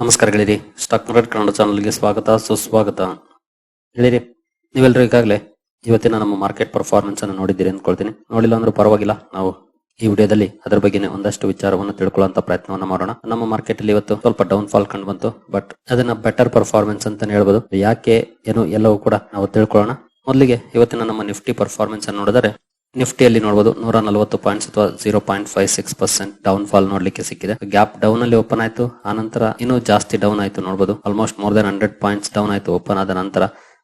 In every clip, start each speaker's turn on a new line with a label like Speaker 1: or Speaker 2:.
Speaker 1: ನಮಸ್ಕಾರ ಗೆಳೆಯರಿ stock market Kannada ಚಾನಲ್ಗೆ ಸ್ವಾಗತ, ಸುಸ್ವಾಗತ. ಹೇಳಿರಿ ನೀವೆಲ್ಲರೂ ಈಗಾಗಲೇ ಇವತ್ತಿನ ನಮ್ಮ ಮಾರ್ಕೆಟ್ ಪರ್ಫಾರ್ಮೆನ್ಸ್ ಅನ್ನು ನೋಡಿದ್ದೀರಿ ಅಂದ್ಕೊಳ್ತೀನಿ. ನೋಡಿಲ್ಲ ಅಂದ್ರೂ ಪರವಾಗಿಲ್ಲ, ನಾವು ಈ ವಿಡಿಯೋದಲ್ಲಿ ಅದರ ಬಗ್ಗೆನೇ ಒಂದಷ್ಟು ವಿಚಾರವನ್ನು ತಿಳ್ಕೊಳ್ಳುವಂತ ಪ್ರಯತ್ನವನ್ನು ಮಾಡೋಣ. ನಮ್ಮ ಮಾರ್ಕೆಟ್ ಅಲ್ಲಿ ಇವತ್ತು ಸ್ವಲ್ಪ ಡೌನ್ ಫಾಲ್ ಕಂಡು ಬಂತು ಬಟ್ ಅದನ್ನ ಬೆಟರ್ ಪರ್ಫಾರ್ಮೆನ್ಸ್ ಅಂತಾನೆ ಹೇಳ್ಬೋದು. ಯಾಕೆ ಏನು ಎಲ್ಲವೂ ಕೂಡ ನಾವು ತಿಳ್ಕೊಳ್ಳೋಣ. ಮೊದಲಿಗೆ ಇವತ್ತಿನ ನಮ್ಮ ನಿಫ್ಟಿ ಪರ್ಫಾರ್ಮೆನ್ಸ್ ಅನ್ನು ನೋಡಿದರೆ ನಿಫ್ಟಿಯಲ್ಲಿ ನೋಡಬಹುದು ನೂರ ನಲವತ್ತು ಪಾಯಿಂಟ್ಸ್ ಅಥವಾ zero point five six percent down fall ನೋಡ್ಲಿಕ್ಕೆ ಸಿಕ್ಕಿದೆ. ಗ್ಯಾಪ್ ಡೌನ್ ಅಲ್ಲಿ ಓಪನ್ ಆಯ್ತು, ಆನಂತರ ಇನ್ನೂ ಜಾಸ್ತಿ ಡೌನ್ ಆಯ್ತು ನೋಡಬಹುದು almost more than hundred points down ಆಯ್ತು ಓಪನ್ ಆದ ನಂತರ.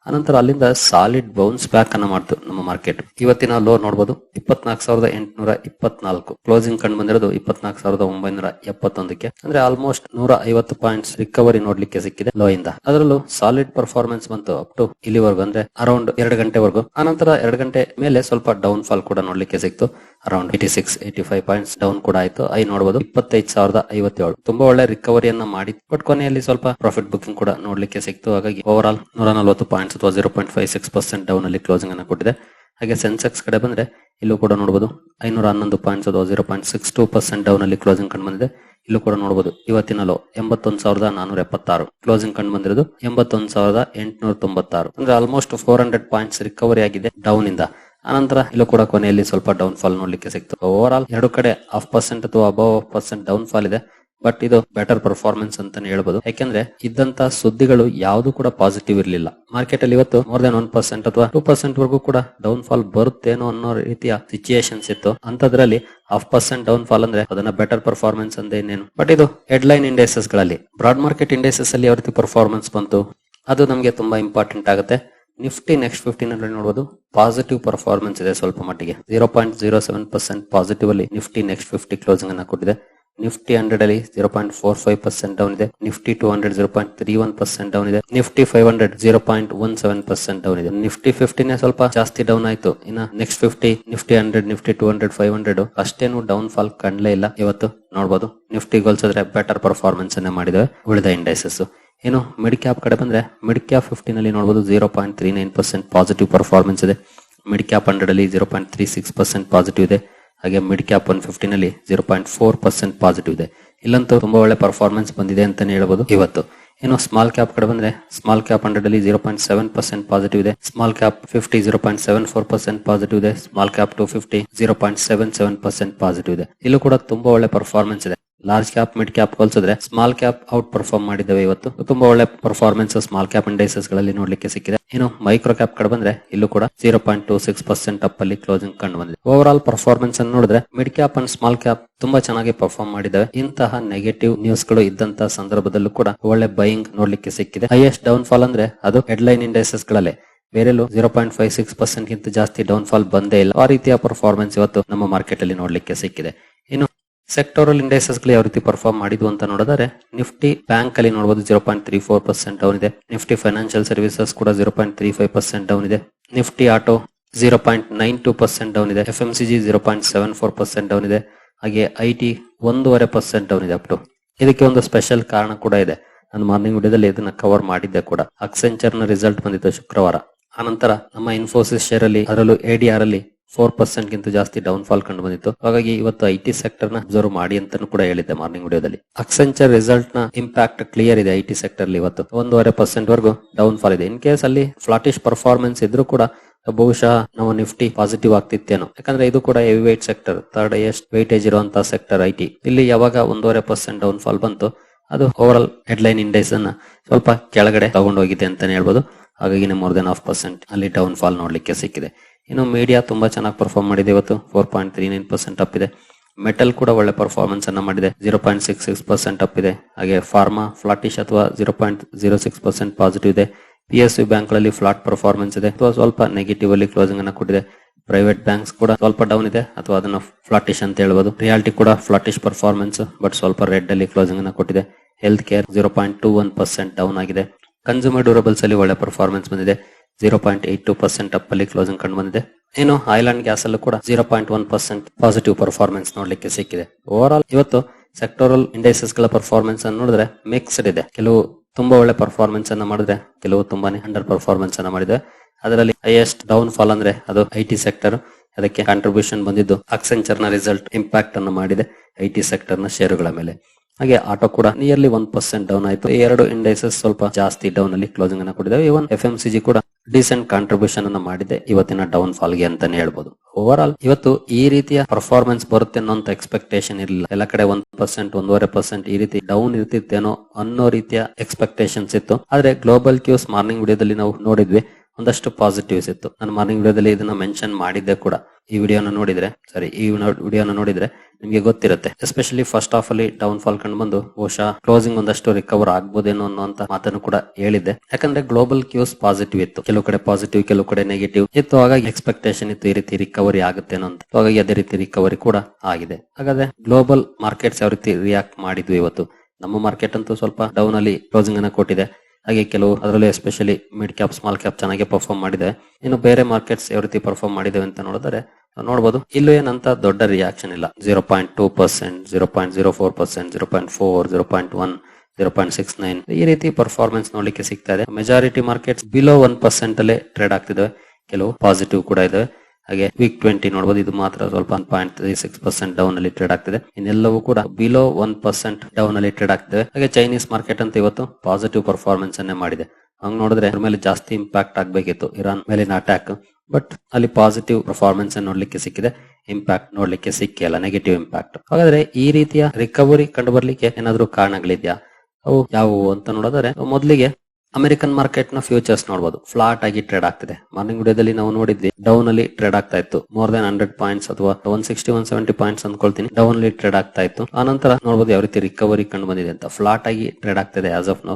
Speaker 1: ಅನಂತರ ಅಲ್ಲಿಂದ ಸಾಲಿಡ್ ಬೌನ್ಸ್ ಬ್ಯಾಕ್ ಅನ್ನ ಮಾಡ್ತು ನಮ್ಮ ಮಾರ್ಕೆಟ್ ಇವತ್ತಿನ ಲೋ ನೋಡಬಹುದು ಇಪ್ಪತ್ನಾಲ್ಕು ಸಾವಿರದ ಎಂಟುನೂರ ಇಪ್ಪತ್ನಾಲ್ಕು. ಕ್ಲೋಸಿಂಗ್ ಕಂಡು ಬಂದಿರೋದು ಇಪ್ಪತ್ನಾಲ್ಕು ಸಾವಿರದ ಒಂಬೈನೂರ ಎಪ್ಪತ್ತೊಂದಕ್ಕೆ. ಅಂದ್ರೆ ಆಲ್ಮೋಸ್ಟ್ ನೂರ ಐವತ್ತು ಪಾಯಿಂಟ್ಸ್ ರಿಕವರಿ ನೋಡ್ಲಿಕ್ಕೆ ಸಿಕ್ಕಿದೆ ಲೋ ಇಂದ. ಅದರಲ್ಲೂ ಸಾಲಿಡ್ ಪರ್ಫಾರ್ಮೆನ್ಸ್ ಬಂತು ಅಪ್ ಟು ಇಲ್ಲಿವರೆಗೂ ಅಂದ್ರೆ ಅರೌಂಡ್ ಎರಡು ಗಂಟೆವರೆಗೂ. ಆನಂತರ ಎರಡು ಗಂಟೆ ಮೇಲೆ ಸ್ವಲ್ಪ ಡೌನ್ ಫಾಲ್ ಕೂಡ ನೋಡ್ಲಿಕ್ಕೆ ಸಿಕ್ತು. Around eighty six eighty five points down ಕೂಡ ಆಯ್ತು. ಐ ನೋಡಬಹುದು ಇಪ್ಪತ್ತೈದು ಸಾವಿರದ ಐವತ್ತೇಳು. ತುಂಬಾ ಒಳ್ಳೆ ರಿಕವರಿಯನ್ನ ಮಾಡಿ ಬಟ್ ಕೊನೆಯಲ್ಲಿ ಸ್ವಲ್ಪ ಪ್ರಾಫಿಟ್ ಬುಕಿಂಗ್ ಕೂಡ ನೋಡ್ಲಿಕ್ಕೆ ಸಿಕ್ತು. ಹಾಗಾಗಿ ಓವರ್ ಆಲ್ ನೂರ ನಲ್ವತ್ತು ಪಾಯಿಂಟ್ಸ್ ಅಥವಾ zero point five six percent down ಅಲ್ಲಿ ಕ್ಲೋಸಿಂಗ್ ಅನ್ನು ಕೊಟ್ಟಿದೆ. ಹಾಗೆ ಸೆನ್ಸೆಕ್ಸ್ ಕಡೆ ಬಂದ್ರೆ ಇಲ್ಲೂ ಕೂಡ ನೋಡಬಹುದು ಐನೂರ ಹನ್ನೊಂದು ಪಾಯಿಂಟ್ಸ್ ಅಥವಾ zero point six two percent down ಅಲ್ಲಿ ಕ್ಲೋಸಿಂಗ್ ಕಂಡು ಬಂದಿದೆ. ಇಲ್ಲೂ ಕೂಡ ನೋಡಬಹುದು ಇವತ್ತಿನ ಲೋ ಎಂಬತ್ತೊಂದು ಸಾವಿರದ ನಾನೂರ ಎಪ್ಪತ್ತಾರು. ಕ್ಲೋಸಿಂಗ್ ಕಂಡು ಬಂದಿರೋದು ಎಂಬತ್ತೊಂದು ಸಾವಿರದ ಎಂಟುನೂರ ತೊಂಬತ್ತಾರು. ಅಂದ್ರೆ almost four hundred points recovery ಆಗಿದೆ ಡೌನ್ ಇಂದ. ಆನಂತರ ಇಲ್ಲೂ ಕೂಡ ಕೊನೆಯಲ್ಲಿ ಸ್ವಲ್ಪ ಡೌನ್ ಫಾಲ್ ನೋಡ್ಲಿಕ್ಕೆ ಸಿಕ್ತು. ಓವರ್ ಆಲ್ ಎರಡು ಕಡೆ ಹಾಫ್ ಪರ್ಸೆಂಟ್ ಅಥವಾ ಅಬವ್ ಪರ್ಸೆಂಟ್ ಡೌನ್ ಫಾಲ್ ಇದೆ. ಬಟ್ ಇದು ಬೆಟರ್ ಪರ್ಫಾರ್ಮೆನ್ಸ್ ಅಂತಾನೆ ಹೇಳ್ಬೋದು. ಯಾಕೆಂದ್ರೆ ಇದ್ದಂತ ಸುದ್ದಿಗಳು ಯಾವುದು ಕೂಡ ಪಾಸಿಟಿವ್ ಇರಲಿಲ್ಲ. ಮಾರ್ಕೆಟ್ ಅಲ್ಲಿ ಇವತ್ತು ಮೋರ್ ದನ್ ಒನ್ ಪರ್ಸೆಂಟ್ ಅಥವಾ ಟೂ ಪರ್ಸೆಂಟ್ ವರೆಗೂ ಕೂಡ ಡೌನ್ ಫಾಲ್ ಬರುತ್ತೇನೋ ಅನ್ನೋ ರೀತಿಯ ಸಿಚುಯೇಷನ್ಸ್ ಇತ್ತು. ಅಂತದ್ರಲ್ಲಿ ಹಾಫ್ ಪರ್ಸೆಂಟ್ ಡೌನ್ ಫಾಲ್ ಅಂದ್ರೆ ಅದನ್ನ ಬೆಟರ್ ಪರ್ಫಾರ್ಮೆನ್ಸ್ ಅಂದೇ ಇನ್ನೇನು. ಬಟ್ ಇದು ಹೆಡ್ಲೈನ್ ಇಂಡೆಸಸ್ಗಳಲ್ಲಿ ಬ್ರಾಡ್ ಮಾರ್ಕೆಟ್ ಇಂಡೆಸಸ್ ಅಲ್ಲಿ ಯಾವ ರೀತಿ ಪರ್ಫಾರ್ಮೆನ್ಸ್ ಬಂತು, ಅದು ನಮಗೆ ತುಂಬಾ ಇಂಪಾರ್ಟೆಂಟ್ ಆಗುತ್ತೆ. ನಿಫ್ಟಿ ನೆಕ್ಸ್ಟ್ ಫಿಫ್ಟೀನ್ ಅಲ್ಲಿ ನೋಡಬಹುದು ಪಾಸಿಟಿವ್ ಪರ್ಫಾರ್ಮೆನ್ಸ್ ಇದೆ ಸ್ವಲ್ಪ ಮಟ್ಟಿಗೆ. Zero point zero seven percent positive ಅಲ್ಲಿ ನಿಫ್ಟಿ ನೆಕ್ಸ್ಟ್ ಫಿಫ್ಟಿ ಕ್ಲೋಸಿಂಗ್ ಅನ್ನ ಕೊಟ್ಟಿದೆ. ನಿಫ್ಟಿ ಹಂಡ್ರೆಡ್ ಅಲ್ಲಿ zero point four five percent down ಇದೆ. Nifty two hundred zero point three one percent down ಇದೆ. Nifty five hundred zero point one seven percent down ಇದೆ. Nifty ಫಿಫ್ಟಿನೇ ಸ್ವಲ್ಪ ಜಾಸ್ತಿ down ಆಯ್ತು. ಇನ್ನ next fifty Nifty hundred Nifty two hundred five hundred ಅಷ್ಟೇನು down fall ಕಂಡ್ಲೇ ಇಲ್ಲ. ಇವತ್ತು ನೋಡಬಹುದು ನಿಫ್ಟಿ ಹೋಲ್ಸಿದ್ರೆ ಬೆಟರ್ ಪರ್ಫಾರ್ಮೆನ್ಸ್ ಅನ್ನ ಮಾಡಿದವೆ ಉಳಿದ ಇಂಡೈಸಸ್ ಏನು ಮಿಡ್ ಕ್ಯಾಪ್ ಕಡೆ ಬಂದ್ರೆ ಮಿಡ್ ಕ್ಯಾಪ್ ಫಿಫ್ಟೀನ್ ಅಲ್ಲಿ ನೋಡಬಹುದು zero point three nine percent positive performance ಇದೆ. ಮಿಡ್ ಕ್ಯಾಪ್ ಹಂಡ್ರೆಡ್ ಅಲ್ಲಿ zero point three six percent positive ಇದೆ. ಹಾಗೆ ಮಿಡ್ ಕ್ಯಾಪ್ ಒನ್ ಫಿಫ್ಟೀನ್ ಅಲ್ಲಿ zero point four percent positive ಇದೆ. ಇಲ್ಲಂತೂ ತುಂಬಾ ಒಳ್ಳೆ ಪರ್ಫಾರ್ಮೆನ್ಸ್ ಬಂದಿದೆ ಅಂತಾನೆ ಹೇಳಬಹುದು ಇವತ್ತು. ಏನು ಸ್ಮಾಲ್ ಕ್ಯಾಪ್ ಕಡೆ ಬಂದ್ರೆ ಸ್ಮಾಲ್ ಕ್ಯಾಪ್ ಹಂಡ್ರೆಡ್ ಅಲ್ಲಿ zero point seven percent positive ಇದೆ. Small cap fifty zero point seven four percent positive ಇದೆ. Small cap two fifty zero point seven seven percent positive ಇದೆ. ಇಲ್ಲೂ ಕೂಡ ತುಂಬಾ ಒಳ್ಳೆ ಪರ್ಫಾರ್ಮೆನ್ಸ್ ಇದೆ. ಲಾರ್ಜ್ ಕ್ಯಾಪ್ ಮಿಡ್ ಕ್ಯಾಪ್ ಹೋಲಿಸಿದ್ರೆ ಸ್ಮಾಲ್ ಕ್ಯಾಪ್ ಔಟ್ ಪರ್ಫಾರ್ಮ್ ಮಾಡಿದ್ದೇವೆ ಇವತ್ತು. ತುಂಬಾ ಒಳ್ಳೆ ಪರ್ಫಾರ್ಮೆನ್ಸ್ ಸ್ಮಾಲ್ ಕ್ಯಾಪ್ ಇಂಡೈಸಸ್ಗಳಲ್ಲಿ ನೋಡ್ಲಿಕ್ಕೆ ಸಿಕ್ಕಿದೆ. ಇನ್ನು ಮೈಕ್ರೋ ಕ್ಯಾಪ್ ಕಡೆ ಬಂದ್ರೆ ಇಲ್ಲೂ ಕೂಡ zero point two six percent up ಅಲ್ಲಿ ಕ್ಲೋಸಿಂಗ್ ಕಂಡು ಬಂದಿದೆ. ಓವರ್ ಆಲ್ ಪರ್ಫಾರ್ಮೆನ್ಸ್ ಅನ್ನು ನೋಡಿದ್ರೆ mid cap and small cap ತುಂಬಾ ಚೆನ್ನಾಗಿ ಪರ್ಫಾರ್ಮ್ ಮಾಡಿದ್ದಾವೆ. ಇಂತಹ ನೆಗೆಟಿವ್ ನ್ಯೂಸ್ಗಳು ಇದ್ದಂತಹ ಸಂದರ್ಭದಲ್ಲೂ ಕೂಡ ಒಳ್ಳೆ ಬೈಯಿಂಗ್ ನೋಡ್ಲಿಕ್ಕೆ ಸಿಕ್ಕಿದೆ. ಹೈಯೆಸ್ಟ್ ಡೌನ್ ಫಾಲ್ ಅಂದ್ರೆ ಅದು ಹೆಡ್ಲೈನ್ ಇಂಡೈಸಸ್ಗಳಲ್ಲಿ. ಬೇರೆಲ್ಲೂ zero point five six percent ಗಿಂತ ಜಾಸ್ತಿ ಡೌನ್ ಫಾಲ್ ಬಂದೇ ಇಲ್ಲ. ಆ ರೀತಿಯ ಪರ್ಫಾರ್ಮೆನ್ಸ್ ಇವತ್ತು ನಮ್ಮ ಮಾರ್ಕೆಟ್ ಅಲ್ಲಿ ನೋಡ್ಲಿಕ್ಕೆ ಸಿಕ್ಕಿದೆ. ಇನ್ನು ಸೆಕ್ಟೋರಲ್ ಇಂಡೈಸಸ್ಗಳು ಯಾವ ರೀತಿ ಪರ್ಫಾರ್ಮ್ ಮಾಡಿದ್ವು ಅಂತ ನೋಡಿದರೆ ನಿಫ್ಟಿ ಬ್ಯಾಂಕ್ ಅಲ್ಲಿ ನೋಡಬಹುದು zero point three four percent down ಇದೆ. ನಿಫ್ಟಿ ಫೈನಾನ್ಷಿಯಲ್ ಸರ್ವಿಸಸ್ ಕೂಡ zero point three five percent down ಇದೆ. Nifty auto zero point nine two percent down ಇದೆ. F M C G zero point seven four percent down ಇದೆ. ಹಾಗೆ I T ಒಂದೂವರೆ percent down ಇದೆ up to ಇದಕ್ಕೆ ಒಂದು special ಕಾರಣ ಕೂಡ ಇದೆ. ನಾನು ಮಾರ್ನಿಂಗ್ ವಿಡಿಯೋದಲ್ಲಿ ಇದನ್ನ ಕವರ್ ಮಾಡಿದ್ದೆ ಕೂಡ. ಅಕ್ಸೆಂಚರ್ ರಿಸಲ್ಟ್ ಬಂದಿತ್ತು ಶುಕ್ರವಾರ. ಆನಂತರ ನಮ್ಮ ಇನ್ಫೋಸಿಸ್ ಶೇರ್ ಅಲ್ಲಿ, ಅದರಲ್ಲೂ ಎಡಿಆರ್ ಅಲ್ಲಿ ಫೋರ್ ಪರ್ಸೆಂಟ್ ಗಿಂತ ಜಾಸ್ತಿ ಡೌನ್ ಫಾಲ್ ಕಂಡು ಬಂದಿತ್ತು. ಹಾಗಾಗಿ ಇವತ್ತು ಐ ಟಿ ಸೆಕ್ಟರ್ನ ಅಬ್ಸರ್ವ್ ಮಾಡಿ ಅಂತಾನೂ ಕೂಡ ಹೇಳಿದ್ದೆ ಮಾರ್ನಿಂಗ್ ವಿಡಿಯೋದಲ್ಲಿ. ಅಕ್ಸೆಂಚರ್ ರಿಸಲ್ಟ್ನ ಇಂಪ್ಯಾಕ್ಟ್ ಕ್ಲಿಯರ್ ಇದೆ ಐ ಟಿ ಸೆಕ್ಟರ್ ಇವತ್ತು. ಒಂದೂವರೆ ಪರ್ಸೆಂಟ್ ವರೆಗೂ ಡೌನ್ ಫಾಲ್ ಇದೆ. ಇನ್ ಕೇಸ್ ಅಲ್ಲಿ ಫ್ಲಾಟಿಶ್ ಪರ್ಫಾರ್ಮೆನ್ಸ್ ಇದ್ರೂ ಕೂಡ ಬಹುಶಃ ನಾವು ನಿಫ್ಟಿ ಪಾಸಿಟಿವ್ ಆಗ್ತಿತ್ತೇನೋ. ಯಾಕಂದ್ರೆ ಇದು ಕೂಡ heavy weight sector third highest weightage ಇರುವಂತಹ ಸೆಕ್ಟರ್ ಐ ಟಿ ಇಲ್ಲಿ ಯಾವಾಗ ಒಂದೂವರೆ ಪರ್ಸೆಂಟ್ ಡೌನ್ ಫಾಲ್ ಬಂತು, ಅದು ಓವರ್ ಆಲ್ ಹೆಡ್ಲೈನ್ ಇಂಡೆಕ್ಸ್ ಅನ್ನ ಸ್ವಲ್ಪ ಕೆಳಗಡೆ ತಗೊಂಡೋಗಿದೆ ಅಂತಾನೆ ಹೇಳ್ಬೋದು. ಹಾಗಾಗಿ ಮೋರ್ ದೆನ್ ಹಾಫ್ ಪರ್ಸೆಂಟ್ ಅಲ್ಲಿ ಡೌನ್ ಫಾಲ್ ನೋಡ್ಲಿಕ್ಕೆ ಸಿಕ್ಕಿದೆ. ಇನ್ನು ಮೀಡಿಯಾ ತುಂಬಾ ಚೆನ್ನಾಗಿ ಪರ್ಫಾರ್ಮ್ ಮಾಡಿದೆ ಇವತ್ತು. Four point three nine percent up ಇದೆ. ಮೆಟಲ್ ಕೂಡ ಒಳ್ಳೆ ಪರ್ಫಾರ್ಮೆನ್ಸ್ ಅನ್ನ ಮಾಡಿದೆ. Zero point six six percent up ಇದೆ. ಹಾಗೆ ಫಾರ್ಮಾ ಫ್ಲಾಟಿಶ್ ಅಥವಾ zero point zero six percent positive ಇದೆ. ಪಿ ಎಸ್ ಯು ಬ್ಯಾಂಕ್ಗಳಲ್ಲಿ ಫ್ಲಾಟ್ ಪರ್ಫಾರ್ಮೆನ್ಸ್ ಇದೆ. ಅಥವಾ ಸ್ವಲ್ಪ ನೆಗೆಟಿವ್ ಅಲ್ಲಿ ಕ್ಲೋಸಿಂಗ್ ಅನ್ನ ಕೊಟ್ಟಿದೆ. ಪ್ರೈವೇಟ್ ಬ್ಯಾಂಕ್ಸ್ ಕೂಡ ಸ್ವಲ್ಪ ಡೌನ್ ಇದೆ. ಅಥವಾ ಅದನ್ನ ಫ್ಲಾಟಿಶ್ ಅಂತ ಹೇಳ್ಬೋದು. ರಿಯಾಲಿಟಿ ಕೂಡ ಫ್ಲಾಟಿಶ್ ಪರ್ಫಾರ್ಮೆನ್ಸ್ ಬಟ್ ಸ್ವಲ್ಪ ರೆಡ್ ಅಲ್ಲಿ ಕ್ಲೋಸಿಂಗ್ ಅನ್ನ ಕೊಟ್ಟಿದೆ. Health care zero point two one percent down ಆಗಿದೆ. ಕನ್ಸ್ಯೂಮರ್ ಡ್ಯೂರಬಲ್ಸ್ ಅಲ್ಲಿ ಒಳ್ಳೆ ಪರ್ಫಾರ್ಮೆನ್ಸ್ ಬಂದಿದೆ. Zero point eight two percent up ಅಲ್ಲಿ ಕ್ಲೋಸಿಂಗ್ ಕಂಡು ಬಂದಿದೆ. ಏನು ಐಲ್ಯಾಂಡ್ ಗ್ಯಾಸ್ ಅಲ್ಲೂ ಕೂಡ zero point one percent positive performance ನೋಡ್ಲಿಕ್ಕೆ ಸಿಕ್ಕಿದೆ. ಓವರ್ ಆಲ್ ಇವತ್ತು ಸೆಕ್ಟೋರಲ್ ಇಂಡೈಸಸ್ಗಳ ಪರ್ಫಾರ್ಮೆನ್ಸ್ ಅನ್ನು ನೋಡಿದ್ರೆ ಮಿಕ್ಸ್ಡ್ ಇದೆ. ಕೆಲವು ತುಂಬಾ ಒಳ್ಳೆ ಪರ್ಫಾರ್ಮೆನ್ಸ್ ಅನ್ನ ಮಾಡಿದ್ರೆ, ಕೆಲವು ತುಂಬಾನೇ ಅಂಡರ್ ಪರ್ಫಾರ್ಮೆನ್ಸ್ ಅನ್ನ ಮಾಡಿದೆ ಅದರಲ್ಲಿ ಹೈಯೆಸ್ಟ್ ಡೌನ್ ಫಾಲ್ ಅಂದ್ರೆ ಅದು ಐ ಟಿ ಸೆಕ್ಟರ್ ಅದಕ್ಕೆ ಕಾಂಟ್ರಿಬ್ಯೂಷನ್ ಬಂದಿದ್ದು ಅಕ್ಸೆಂಚರ್ನ ರಿಸಲ್ಟ್ ಇಂಪ್ಯಾಕ್ಟ್ ಅನ್ನು ಮಾಡಿದೆ ಐ ಟಿ ಸೆಕ್ಟರ್ನ ಶೇರುಗಳ ಮೇಲೆ. ಹಾಗೆ ಆಟೋ ಕೂಡ ನಿಯರ್ಲಿ ಒನ್ ಪರ್ಸೆಂಟ್ ಡೌನ್ ಆಯಿತು. ಎರಡು ಇಂಡೈಸಸ್ ಸ್ವಲ್ಪ ಜಾಸ್ತಿ ಡೌನ್ ಅಲ್ಲಿ ಕ್ಲೋಸಿಂಗ್ ಅನ್ನ ಕೊಟ್ಟಿದ್ದಾವೆ. Even F M C G ಕೂಡ ಡಿಸೆಂಟ್ ಕಾಂಟ್ರಿಬ್ಯೂಷನ್ ಅನ್ನ ಮಾಡಿದೆ. ಇವತ್ತಿನ ಡೌನ್ ಫಾಲ್ಗೆ ಅಂತಾನೆ ಹೇಳ್ಬೋದು. ಓವರ್ ಆಲ್ ಇವತ್ತು ಈ ರೀತಿಯ ಪರ್ಫಾರ್ಮೆನ್ಸ್ ಬರುತ್ತೆ ಅನ್ನೋಂತ ಎಕ್ಸ್ಪೆಕ್ಟೇಷನ್ ಇರಲಿಲ್ಲ. ಎಲ್ಲ ಕಡೆ ಒಂದ್ ಪರ್ಸೆಂಟ್ ಒಂದೂವರೆ ಪರ್ಸೆಂಟ್ ಈ ರೀತಿ ಡೌನ್ ಇರ್ತಿತ್ತೇನೋ ಅನ್ನೋ ರೀತಿಯ ಎಕ್ಸ್ಪೆಕ್ಟೇಷನ್ಸ್ ಇತ್ತು. ಆದ್ರೆ ಗ್ಲೋಬಲ್ ಕ್ಯೂಸ್ ಮಾರ್ನಿಂಗ್ ವಿಡಿಯೋದಲ್ಲಿ ನಾವು ನೋಡಿದ್ವಿ, ಒಂದಷ್ಟು ಪಾಸಿಟಿವ್ಸ್ ಇತ್ತು. ನಾನು ಮಾರ್ನಿಂಗ್ ವಿಡಿಯೋದಲ್ಲಿ ಇದನ್ನ ಮೆನ್ಷನ್ ಮಾಡಿದ್ದೆ ಕೂಡ. ಈ ವಿಡಿಯೋನ ನೋಡಿದ್ರೆ ಸಾರಿ ಈ ವಿಡಿಯೋನ ನೋಡಿದ್ರೆ ನಿಮಗೆ ಗೊತ್ತಿರುತ್ತೆ. ಎಸ್ಪೆಷಲಿ ಫಸ್ಟ್ ಹಾಫ್ ಅಲ್ಲಿ ಡೌನ್ ಫಾಲ್ ಕಂಡು ಬಂದು ಬಹುಶಃ ಕ್ಲೋಸಿಂಗ್ ಒಂದಷ್ಟು ರಿಕವರ್ ಆಗ್ಬೋದೇನೋ ಅನ್ನುವಂತ ಮಾತನ್ನು ಕೂಡ ಹೇಳಿದ್ದೆ. ಯಾಕಂದ್ರೆ ಗ್ಲೋಬಲ್ ಕ್ಯೂಸ್ ಪಾಸಿಟಿವ್ ಇತ್ತು. ಕೆಲವು ಕಡೆ ಪಾಸಿಟಿವ್ ಕೆಲವು ಕಡೆ ನೆಗೆಟಿವ್ ಇತ್ತು, ಹಾಗಾಗಿ ಎಕ್ಸ್ಪೆಕ್ಟೇಷನ್ ಇತ್ತು ಈ ರೀತಿ ರಿಕವರಿ ಆಗುತ್ತೇನೋ ಅಂತ ಹಾಗಾಗಿ ಅದೇ ರೀತಿ ರಿಕವರಿ ಕೂಡ ಆಗಿದೆ. ಹಾಗಾದ್ರೆ ಗ್ಲೋಬಲ್ ಮಾರ್ಕೆಟ್ಸ್ ಯಾವ ರೀತಿ ರಿಯಾಕ್ಟ್ ಮಾಡಿದ್ವಿ ಇವತ್ತು? ನಮ್ಮ ಮಾರ್ಕೆಟ್ ಅಂತೂ ಸ್ವಲ್ಪ ಡೌನ್ ಅಲ್ಲಿ ಕ್ಲೋಸಿಂಗ್ ಅನ್ನ ಕೊಟ್ಟಿದೆ. ಹಾಗೆ ಕೆಲವು ಅದರಲ್ಲೂ especially mid cap small cap ಚೆನ್ನಾಗಿ ಪರ್ಫಾರ್ಮ್ ಮಾಡಿದೆ. ಇನ್ನು ಬೇರೆ ಮಾರ್ಕೆಟ್ಸ್ ಯಾವ ರೀತಿ ಪರ್ಫಾರ್ಮ್ ಮಾಡಿದೆ ಅಂತ ನೋಡಿದ್ರೆ ನೋಡಬಹುದು ಇಲ್ಲೂ ಏನಂತ ದೊಡ್ಡ ರಿಯಾಕ್ಷನ್ ಇಲ್ಲ. Zero point two percent zero point zero four percent zero point four zero point one zero point six nine ಈ ರೀತಿ ಪರ್ಫಾರ್ಮೆನ್ಸ್ ನೋಡ್ಲಿಕ್ಕೆ ಸಿಗ್ತಾ ಇದೆ. Majority markets below one percent ಅಲ್ಲೇ ಟ್ರೇಡ್ ಆಗ್ತಿದೆ. ಕೆಲವು ಪಾಸಿಟಿವ್ ಕೂಡ ಇದೆ. ಹಾಗೆ ವೀಕ್ ಟ್ವೆಂಟಿ ನೋಡಬಹುದು ಇದು ಮಾತ್ರ ಸ್ವಲ್ಪ one point three six percent down ಅಲ್ಲಿ ಟ್ರೇಡ್ ಆಗ್ತಿದೆ. ಇನ್ನೆಲ್ಲವೂ ಕೂಡ ಬಿಲೋ ಒನ್ ಪರ್ಸೆಂಟ್ ಡೌನ್ ಅಲ್ಲಿ ಟ್ರೇಡ್ ಆಗ್ತಿದೆ. ಹಾಗೆ ಚೈನೀಸ್ ಮಾರ್ಕೆಟ್ ಅಂತ ಇವತ್ತು ಪಾಸಿಟಿವ್ ಪರ್ಫಾರ್ಮೆನ್ಸ್ ಅನ್ನೇ ಮಾಡಿದೆ. ಹಂಗ್ ನೋಡಿದ್ರೆ ಅದ್ರ ಮೇಲೆ ಜಾಸ್ತಿ ಇಂಪ್ಯಾಕ್ಟ್ ಆಗ್ಬೇಕಿತ್ತು. ಇರಾನ್ ಮೇಲಿನ ಅಟ್ಯಾಕ್ ಬಟ್ ಅಲ್ಲಿ ಪಾಸಿಟಿವ್ ಪರ್ಫಾರ್ಮೆನ್ಸ್ ನೋಡ್ಲಿಕ್ಕೆ ಸಿಕ್ಕಿದೆ. ಇಂಪ್ಯಾಕ್ಟ್ ನೋಡ್ಲಿಕ್ಕೆ ಸಿಕ್ಕಿಲ್ಲ. ನೆಗೆಟಿವ್ ಇಂಪ್ಯಾಕ್ಟ್ ಹಾಗಾದ್ರೆ ಈ ರೀತಿಯ ರಿಕವರಿ ಕಂಡು ಬರ್ಲಿಕ್ಕೆ ಏನಾದ್ರೂ ಕಾರಣಗಳಿದ್ಯಾ? ಅವು ಯಾವುವು ಅಂತ ನೋಡೋದಾದ್ರೆ ಮೊದಲಿಗೆ ಅಮೆರಿಕನ್ ಮಾರ್ಕೆಟ್ನ ಫ್ಯೂಚರ್ಸ್ ನೋಡಬಹುದು ಫ್ಲಾಟ್ ಆಗಿ ಟ್ರೇಡ್ ಆಗ್ತಿದೆ. ಮಾರ್ನಿಂಗ್ ವಿಡಿಯೋದಲ್ಲಿ ನಾವು ನೋಡಿದ್ವಿ ಡೌನ್ ಅಲ್ಲಿ ಟ್ರೇಡ್ ಆಗ್ತಾ ಇತ್ತು. ಮೋರ್ ದನ್ ಹಂಡ್ರೆಡ್ ಪಾಯಿಂಟ್ಸ್ ಅಥವಾ one sixty one seventy points ಅನ್ಕೊಳ್ತೀನಿ ಡೌನ್ ಅಲ್ಲಿ ಟ್ರೇಡ್ ಆಗ್ತಾ ಇತ್ತು. ಆನಂತರ ನೋಡಬಹುದು ಯಾವ ರೀತಿ ರಿಕವರಿ ಕಂಡು ಬಂದಿದೆ ಅಂತ. ಫ್ಲಾಟ್ ಆಗಿ ಟ್ರೇಡ್ ಆಗ್ತಿದೆ ಆಸ್ ಆಫ್ ನೋ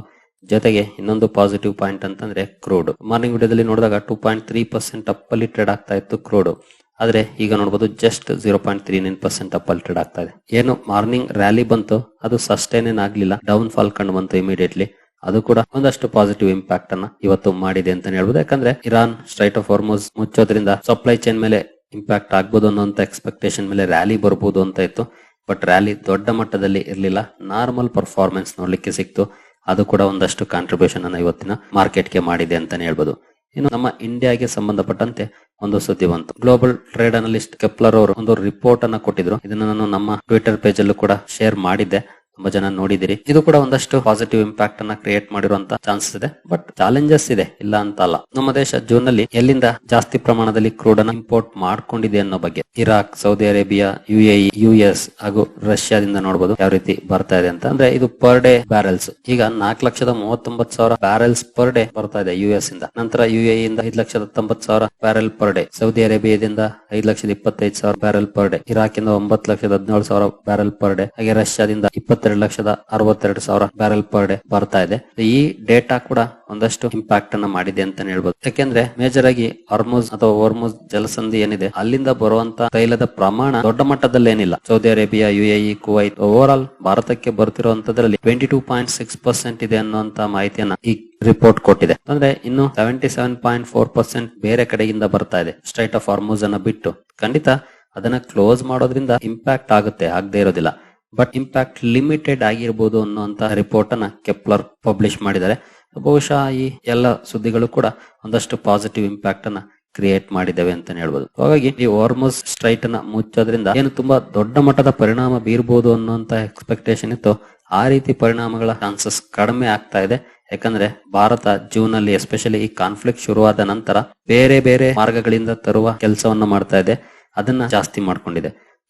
Speaker 1: ಜೊತೆಗೆ ಇನ್ನೊಂದು ಪಾಸಿಟಿವ್ ಪಾಯಿಂಟ್ ಅಂತಂದ್ರೆ ಕ್ರೂಡ್ ಮಾರ್ನಿಂಗ್ ವಿಡಿಯೋದಲ್ಲಿ ನೋಡಿದಾಗ ಟೂ ಪಾಯಿಂಟ್ ತ್ರೀ ಪರ್ಸೆಂಟ್ ಅಪ್ಪಲ್ಲಿ ಟ್ರೇಡ್ ಆಗ್ತಾ ಇತ್ತು ಕ್ರೂಡ್ ಆದ್ರೆ ಈಗ ನೋಡಬಹುದು just zero point three nine percent up ಅಲ್ಲಿ ಟ್ರೇಡ್ ಆಗ್ತಾ ಇದೆ. ಏನು ಮಾರ್ನಿಂಗ್ ರ್ಯಾಲಿ ಬಂತು, ಅದು ಸಸ್ಟೈನ್ ಏನ್ ಆಗ್ಲಿಲ್ಲ. ಡೌನ್ ಫಾಲ್ ಕಂಡು ಬಂತು ಇಮಿಡಿಯೇಟ್ಲಿ ಅದು ಕೂಡ ಒಂದಷ್ಟು ಪಾಸಿಟಿವ್ ಇಂಪ್ಯಾಕ್ಟ್ ಅನ್ನ ಇವತ್ತು ಮಾಡಿದೆ ಅಂತ ಹೇಳ್ಬೋದು. ಯಾಕಂದ್ರೆ ಇರಾನ್ ಸ್ಟ್ರೈಟ್ ಆಫ್ ಫಾರ್ಮೋಸ್ ಮುಚ್ಚೋದ್ರಿಂದ ಸಪ್ಲೈ ಚೈನ್ ಮೇಲೆ ಇಂಪ್ಯಾಕ್ಟ್ ಆಗ್ಬೋದು ಅನ್ನೋಂತ ಎಕ್ಸ್ಪೆಕ್ಟೇಷನ್ ಮೇಲೆ ರ್ಯಾಲಿ ಬರ್ಬೋದು ಅಂತ ಇತ್ತು. ಬಟ್ ರ್ಯಾಲಿ ದೊಡ್ಡ ಮಟ್ಟದಲ್ಲಿ ಇರಲಿಲ್ಲ. ನಾರ್ಮಲ್ ಪರ್ಫಾರ್ಮೆನ್ಸ್ ನೋಡ್ಲಿಕ್ಕೆ ಸಿಕ್ತು. ಅದು ಕೂಡ ಒಂದಷ್ಟು ಕಾಂಟ್ರಿಬ್ಯೂಷನ್ ಅನ್ನ ಇವತ್ತಿನ ಮಾರ್ಕೆಟ್ಗೆ ಮಾಡಿದೆ ಅಂತಾನೆ ಹೇಳ್ಬೋದು. ಇನ್ನು ನಮ್ಮ ಇಂಡಿಯಾಗೆ ಸಂಬಂಧಪಟ್ಟಂತೆ ಒಂದು ಸುದ್ದಿ ಬಂತು. ಗ್ಲೋಬಲ್ ಟ್ರೇಡ್ ಅನಲಿಸ್ಟ್ ಕೆಪ್ಲರ್ ಅವರು ಒಂದು ರಿಪೋರ್ಟ್ ಅನ್ನ ಕೊಟ್ಟಿದ್ರು. ಇದನ್ನ ನಾನು ನಮ್ಮ ಟ್ವಿಟರ್ ಪೇಜ್ ಅಲ್ಲೂ ಕೂಡ ಶೇರ್ ಮಾಡಿದ್ದೆ. ತುಂಬಾ ಜನ ನೋಡಿದಿರಿ ಇದು ಕೂಡ ಒಂದಷ್ಟು ಪಾಸಿಟಿವ್ ಇಂಪ್ಯಾಕ್ಟ್ ಅನ್ನ ಕ್ರಿಯೇಟ್ ಮಾಡಿರುವಂತ ಚಾನ್ಸಸ್ ಇದೆ. ಬಟ್ ಚಾಲೆಂಜಸ್ ಇದೆ, ಇಲ್ಲ ಅಂತ ಅಲ್ಲ. ನಮ್ಮ ದೇಶ ಜೂನ್ನಲ್ಲಿ ಎಲ್ಲಿಂದ ಜಾಸ್ತಿ ಪ್ರಮಾಣದಲ್ಲಿ ಕ್ರೂಡ್ ಅನ್ನ ಇಂಪೋರ್ಟ್ ಮಾಡ್ಕೊಂಡಿದೆ ಅನ್ನೋ ಬಗ್ಗೆ. Iraq Saudi Arabia UAE US ಹಾಗೂ ರಷ್ಯಾದಿಂದ ನೋಡಬಹುದು ಯಾವ ರೀತಿ ಬರ್ತಾ ಇದೆ ಅಂತ. ಅಂದ್ರೆ ಇದು ಪರ್ ಡೇ ಬ್ಯಾರೆಲ್ಸ್ ಈಗ ನಾಲ್ಕು ಲಕ್ಷದ ಮೂವತ್ತೊಂಬತ್ತು ಸಾವಿರ ಬ್ಯಾರೆಲ್ಸ್ ಪರ್ ಡೇ ಬರ್ತಾ ಇದೆ ಯುಎಸ್ ಇಂದ. ನಂತರ ಯುಎಇ ಎ ಇಂದ ಐದು ಲಕ್ಷದ ತೊಂಬತ್ತು ಸಾವಿರ ಬ್ಯಾರಲ್ ಪರ್ ಡೇ ಸೌದಿ ಅರೇಬಿಯಾದಿಂದ ಐದು ಲಕ್ಷದ ಇಪ್ಪತ್ತೈದು ಸಾವಿರ ಬ್ಯಾರೆಲ್ ಪರ್ ಡೇ ಇರಾಕ್ ಇಂದ ಒಂಬತ್ತು ಲಕ್ಷದ ಹದಿನೇಳು ಸಾವಿರ ಬ್ಯಾರೆಲ್ ಪರ್ ಡೇ ಹಾಗೆ ರಷ್ಯಾದಿಂದ ಇಪ್ಪತ್ತೆರಡು ಲಕ್ಷದ ಅರವತ್ತೆರಡು ಸಾವಿರ ಬ್ಯಾರಲ್ ಪರ್ ಡೇ ಬರ್ತಾ ಇದೆ. ಈ ಡೇಟಾ ಕೂಡ ಒಂದಷ್ಟು ಇಂಪ್ಯಾಕ್ಟ್ ಅನ್ನ ಮಾಡಿದೆ ಅಂತ ಹೇಳ್ಬೋದು. ಯಾಕೆಂದ್ರೆ ಮೇಜರ್ ಆಗಿ ಅರ್ಮುಜ್ ಅಥವಾ ಓರ್ಮುಜ್ ಜಲಸಂಧಿ ಏನಿದೆ, ಅಲ್ಲಿಂದ ಬರುವಂತ ತೈಲದ ಪ್ರಮಾಣ ದೊಡ್ಡ ಮಟ್ಟದಲ್ಲಿ ಏನಿಲ್ಲ Saudi Arabia UAE Kuwait over all ಭಾರತಕ್ಕೆ ಬರ್ತಿರುವಂತದ್ರಲ್ಲಿ twenty two point six percent ಇದೆ ಅನ್ನುವಂತ ಮಾಹಿತಿಯನ್ನ ಈ ರಿಪೋರ್ಟ್ ಕೊಟ್ಟಿದೆ. ಅಂದ್ರೆ ಇನ್ನು seventy seven point four percent ಬೇರೆ ಕಡೆಯಿಂದ ಬರ್ತಾ ಇದೆ. ಸ್ಟ್ರೈಟ್ ಆಫ್ ಹಾರ್ಮೋಸ್ ಅನ್ನ ಬಿಟ್ಟು ಖಂಡಿತ ಅದನ್ನ ಕ್ಲೋಸ್ ಮಾಡೋದ್ರಿಂದ ಇಂಪ್ಯಾಕ್ಟ್ ಆಗುತ್ತೆ, ಆಗದೆ ಇರೋದಿಲ್ಲ. ಬಟ್ ಇಂಪ್ಯಾಕ್ಟ್ ಲಿಮಿಟೆಡ್ ಆಗಿರ್ಬೋದು ಅನ್ನುವಂತ ರಿಪೋರ್ಟ್ ಅನ್ನ ಕೆಪ್ಲರ್ ಪಬ್ಲಿಷ್ ಮಾಡಿದ್ದಾರೆ. ಬಹುಶಃ ಈ ಎಲ್ಲ ಸುದ್ದಿಗಳು ಕೂಡ ಒಂದಷ್ಟು ಪಾಸಿಟಿವ್ ಇಂಪ್ಯಾಕ್ಟ್ ಅನ್ನ ಕ್ರಿಯೇಟ್ ಮಾಡಿದ್ದೇವೆ ಅಂತ ಹೇಳ್ಬೋದು. ಹಾಗಾಗಿ ಈ ವಾರ್ಮಸ್ ಸ್ಟ್ರೈಟ್ ಅನ್ನ ಮುಚ್ಚೋದ್ರಿಂದ ಏನು ತುಂಬಾ ದೊಡ್ಡ ಮಟ್ಟದ ಪರಿಣಾಮ ಬೀರ್ಬೋದು ಅನ್ನುವಂತ ಎಕ್ಸ್ಪೆಕ್ಟೇಷನ್ ಇತ್ತು. ಆ ರೀತಿ ಪರಿಣಾಮಗಳ ಚಾನ್ಸಸ್ ಕಡಿಮೆ ಆಗ್ತಾ ಇದೆ. ಯಾಕಂದ್ರೆ ಭಾರತ ಜೂನ್ ಅಲ್ಲಿ ಎಸ್ಪೆಷಲಿ ಈ ಕಾನ್ಫ್ಲಿಕ್ಟ್ ಶುರುವಾದ ನಂತರ ಬೇರೆ ಬೇರೆ ಮಾರ್ಗಗಳಿಂದ ತರುವ ಕೆಲಸವನ್ನ ಮಾಡ್ತಾ ಇದೆ. ಅದನ್ನ ಜಾಸ್ತಿ ಮಾಡ್ಕೊಂಡಿದೆ.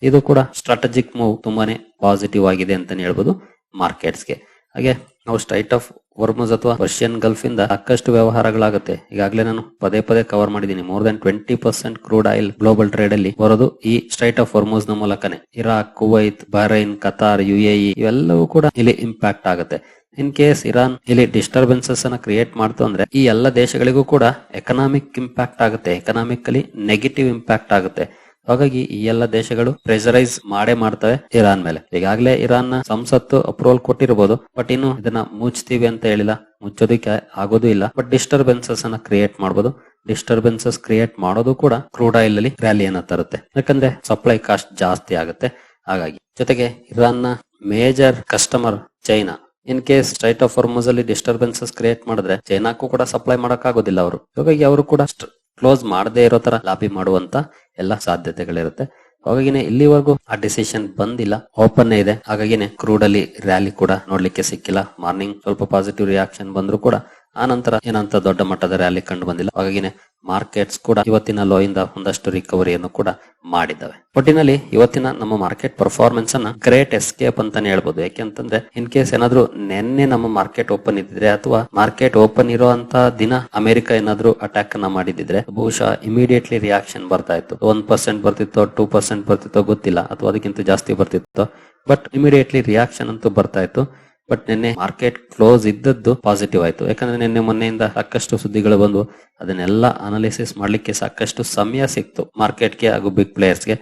Speaker 1: ಇದು ಕೂಡ ಸ್ಟ್ರಾಟಜಿಕ್ ಮೂವ್ ತುಂಬಾನೇ ಪಾಸಿಟಿವ್ ಆಗಿದೆ ಅಂತಾನೆ ಹೇಳ್ಬೋದು ಮಾರ್ಕೆಟ್ಸ್ಗೆ ಹಾಗೆ ನಾವು ಸ್ಟ್ರೈಟ್ ಆಫ್ ವರ್ಮಸ್ ಅಥವಾ ಪರ್ಷಿಯನ್ ಗಲ್ಫ್ ಇಂದ ಸಾಕಷ್ಟು ವ್ಯವಹಾರಗಳಾಗುತ್ತೆ. ಈಗಾಗಲೇ ನಾನು ಪದೇ ಪದೇ ಕವರ್ ಮಾಡಿದ್ದೀನಿ. More than twenty percent crude oil global trade ಅಲ್ಲಿ ಬರೋದು ಈ ಸ್ಟ್ರೈಟ್ ಆಫ್ ವರ್ಮೋಸ್ನ ಮೂಲಕನೇ. Iraq Kuwait Bahrain Qatar U A ಇವೆಲ್ಲವೂ ಕೂಡ ಇಲ್ಲಿ ಇಂಪ್ಯಾಕ್ಟ್ ಆಗುತ್ತೆ. ಇನ್ ಕೇಸ್ ಇರಾನ್ ಇಲ್ಲಿ ಡಿಸ್ಟರ್ಬೆನ್ಸಸ್ ಅನ್ನ ಕ್ರಿಯೇಟ್ ಮಾಡ್ತು ಅಂದ್ರೆ ಈ ಎಲ್ಲ ದೇಶಗಳಿಗೂ ಕೂಡ ಎಕನಾಮಿಕ್ ಇಂಪ್ಯಾಕ್ಟ್ ಆಗುತ್ತೆ. ಎಕನಾಮಿಕಲಿ ನೆಗೆಟಿವ್ ಇಂಪ್ಯಾಕ್ಟ್ ಆಗುತ್ತೆ. ಹಾಗಾಗಿ ಈ ಎಲ್ಲ ದೇಶಗಳು ಪ್ರೆಷರೈಸ್ ಮಾಡೇ ಮಾಡ್ತವೆ ಇರಾನ್ ಮೇಲೆ. ಈಗಾಗಲೇ ಇರಾನ್ನ ಸಂಸತ್ತು ಅಪ್ರೂವಲ್ ಕೊಟ್ಟಿರಬಹುದು ಬಟ್ ಇನ್ನು ಇದನ್ನ ಮುಚ್ತೀವಿ ಅಂತ ಹೇಳಿಲ್ಲ. ಮುಚ್ಚೋದಕ್ಕೆ ಆಗೋದು ಇಲ್ಲ. ಬಟ್ ಡಿಸ್ಟರ್ಬೆನ್ಸಸ್ ಅನ್ನ ಕ್ರಿಯೇಟ್ ಮಾಡಬಹುದು ಡಿಸ್ಟರ್ಬೆನ್ಸಸ್ ಕ್ರಿಯೇಟ್ ಮಾಡೋದು ಕೂಡ ಕ್ರೂಡ್ ಆಯಿಲ್ ಅಲ್ಲಿ ರ್ಯಾಲಿಯನ್ನ ತರುತ್ತೆ. ಯಾಕಂದ್ರೆ ಸಪ್ಲೈ ಕಾಸ್ಟ್ ಜಾಸ್ತಿ ಆಗುತ್ತೆ. ಹಾಗಾಗಿ ಜೊತೆಗೆ ಇರಾನ್ನ major customer China. In case strait of Hormuz ಅಲ್ಲಿ ಡಿಸ್ಟರ್ಬೆನ್ಸಸ್ ಕ್ರಿಯೇಟ್ ಮಾಡಿದ್ರೆ ಚೈನಾಕ್ಕೂ ಕೂಡ ಸಪ್ಲೈ ಮಾಡಕ್ ಆಗೋದಿಲ್ಲ ಅವರು. ಹಾಗಾಗಿ ಅವರು ಕೂಡ ಕ್ಲೋಸ್ ಮಾಡದೇ ಇರೋ ತರ ಲಾಬಿ ಮಾಡುವಂತ ಎಲ್ಲ ಸಾಧ್ಯತೆಗಳಿರುತ್ತೆ. ಹಾಗಾಗಿನೇ ಇಲ್ಲಿವರೆಗೂ ಆ ಡಿಸಿಷನ್ ಬಂದಿಲ್ಲ. ಓಪನ್ ಇದೆ. ಹಾಗಾಗಿನೇ ಕ್ರೂಡ್ ಅಲ್ಲಿ ರ್ಯಾಲಿ ಕೂಡ ನೋಡ್ಲಿಕ್ಕೆ ಸಿಕ್ಕಿಲ್ಲ. ಮಾರ್ನಿಂಗ್ ಸ್ವಲ್ಪ ಪಾಸಿಟಿವ್ ರಿಯಾಕ್ಷನ್ ಬಂದ್ರು ಕೂಡ ಆ ನಂತರ ಏನಂತ ದೊಡ್ಡ ಮಟ್ಟದ ರ್ಯಾಲಿ ಕಂಡು ಬಂದಿಲ್ಲ. ಹಾಗಾಗಿನೇ ಮಾರ್ಕೆಟ್ಸ್ ಕೂಡ ಇವತ್ತಿನ ಲೋ ಇಂದ ಒಂದಷ್ಟು ರಿಕವರಿಯನ್ನು ಕೂಡ ಮಾಡಿದ್ದಾವೆ. ಒಟ್ಟಿನಲ್ಲಿ ಇವತ್ತಿನ ನಮ್ಮ ಮಾರ್ಕೆಟ್ ಪರ್ಫಾರ್ಮೆನ್ಸ್ ಅನ್ನ ಗ್ರೇಟ್ ಎಸ್ಕೇಪ್ ಅಂತಾನೆ ಹೇಳ್ಬೋದು. ಯಾಕೆಂತಂದ್ರೆ ಇನ್ ಕೇಸ್ ಏನಾದ್ರು ನಿನ್ನೆ ನಮ್ಮ ಮಾರ್ಕೆಟ್ ಓಪನ್ ಇದ್ದಿದ್ರೆ ಅಥವಾ ಮಾರ್ಕೆಟ್ ಓಪನ್ ಇರುವಂತ ದಿನ ಅಮೆರಿಕ ಏನಾದ್ರು ಅಟ್ಯಾಕ್ ಅನ್ನ ಮಾಡಿದ್ರೆ ಬಹುಶಃ ಇಮಿಡಿಯೇಟ್ಲಿ ರಿಯಾಕ್ಷನ್ ಬರ್ತಾ ಇತ್ತು. ಒನ್ ಪರ್ಸೆಂಟ್ ಬರ್ತಿತ್ತೋ ಟೂ ಪರ್ಸೆಂಟ್ ಬರ್ತಿತ್ತೋ ಗೊತ್ತಿಲ್ಲ. ಅಥವಾ ಅದಕ್ಕಿಂತ ಜಾಸ್ತಿ ಬರ್ತಿತ್ತೋ. ಬಟ್ ಇಮಿಡಿಯೇಟ್ಲಿ ರಿಯಾಕ್ಷನ್ ಅಂತೂ ಬರ್ತಾ ಇತ್ತು. ಬಟ್ ನಿನ್ನೆ ಮಾರ್ಕೆಟ್ ಕ್ಲೋಸ್ ಇದ್ದದ್ದು ಪಾಸಿಟಿವ್ ಆಯ್ತು. ಯಾಕಂದ್ರೆ ನಿನ್ನೆ ಮೊನ್ನೆಯಿಂದ ಸಾಕಷ್ಟು ಸುದ್ದಿಗಳು ಬಂದು ಅದನ್ನೆಲ್ಲ ಅನಾಲಿಸಿಸ್ ಮಾಡ್ಲಿಕ್ಕೆ ಸಾಕಷ್ಟು ಸಮಯ ಸಿಕ್ತು. ಮಾರ್ಕೆಟ್ಗೆ ಹಾಗೂ ಬಿಗ್ ಪ್ಲೇಯರ್ಸ್ಗೆ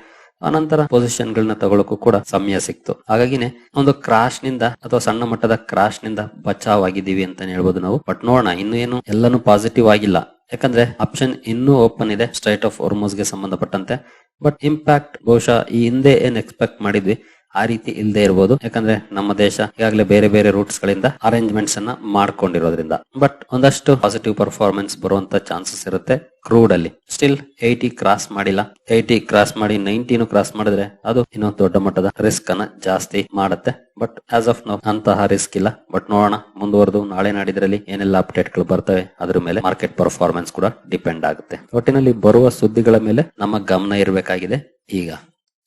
Speaker 1: ಆನಂತರ ಪೊಸಿಷನ್ ಗಳನ್ನ ತಗೊಳಕ್ಕೂ ಕೂಡ ಸಮಯ ಸಿಕ್ತು. ಹಾಗಾಗಿನೇ ಒಂದು ಕ್ರಾಶ್ನಿಂದ ಅಥವಾ ಸಣ್ಣ ಮಟ್ಟದ ಕ್ರಾಶ್ನಿಂದ ಬಚಾವ್ ಆಗಿದ್ದೀವಿ ಅಂತಾನೆ ಹೇಳ್ಬೋದು ನಾವು. ಬಟ್ ನೋಡೋಣ, ಇನ್ನು ಏನು ಎಲ್ಲಾನು ಪಾಸಿಟಿವ್ ಆಗಿಲ್ಲ. ಯಾಕಂದ್ರೆ ಆಪ್ಷನ್ ಇನ್ನೂ ಓಪನ್ ಇದೆ ಸ್ಟ್ರೈಟ್ ಆಫ್ಗೆ ಸಂಬಂಧಪಟ್ಟಂತೆ. ಬಟ್ ಇಂಪ್ಯಾಕ್ಟ್ ಬಹುಶಃ ಈ ಹಿಂದೆ ಏನ್ ಎಕ್ಸ್ಪೆಕ್ಟ್ ಮಾಡಿದ್ವಿ ಆ ರೀತಿ ಇಲ್ಲದೆ ಇರಬಹುದು ಯಾಕಂದ್ರೆ ನಮ್ಮ ದೇಶ ಈಗಾಗಲೇ ಬೇರೆ ಬೇರೆ ರೂಟ್ಸ್ ಗಳಿಂದ ಅರೇಂಜ್ಮೆಂಟ್ಸ್ ಅನ್ನ ಮಾಡ್ಕೊಂಡಿರೋದ್ರಿಂದ. ಬಟ್ ಒಂದಷ್ಟು ಪಾಸಿಟಿವ್ ಪರ್ಫಾರ್ಮೆನ್ಸ್ ಬರುವಂತ ಚಾನ್ಸಸ್ ಇರುತ್ತೆ ಕ್ರೂಡ್ ಅಲ್ಲಿ. ಸ್ಟಿಲ್ ಏಯ್ಟಿ ಕ್ರಾಸ್ ಮಾಡಿಲ್ಲ. ಏಯ್ಟಿ ಕ್ರಾಸ್ ಮಾಡಿ ನೈನ್ಟೀನು ಕ್ರಾಸ್ ಮಾಡಿದ್ರೆ ಅದು ಇನ್ನೊಂದು ದೊಡ್ಡ ಮಟ್ಟದ ರಿಸ್ಕ್ ಅನ್ನ ಜಾಸ್ತಿ ಮಾಡುತ್ತೆ. ಬಟ್ ಆಸ್ ಆಫ್ ನೋ ಅಂತಹ ರಿಸ್ಕ್ ಇಲ್ಲ. ಬಟ್ ನೋಡೋಣ. ಮುಂದುವರೆದು. ನಾಳೆ ನಾಡಿದ್ರಲ್ಲಿ ಏನೆಲ್ಲ ಅಪ್ಡೇಟ್ಗಳು ಬರ್ತವೆ ಅದ್ರ ಮೇಲೆ ಮಾರ್ಕೆಟ್ ಪರ್ಫಾರ್ಮೆನ್ಸ್ ಕೂಡ ಡಿಪೆಂಡ್ ಆಗುತ್ತೆ. ಒಟ್ಟಿನಲ್ಲಿ ಬರುವ ಸುದ್ದಿಗಳ ಮೇಲೆ ನಮ್ಮ ಗಮನ ಇರಬೇಕಾಗಿದೆ. ಈಗ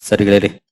Speaker 1: ಸರಿಗಳಿರಿ.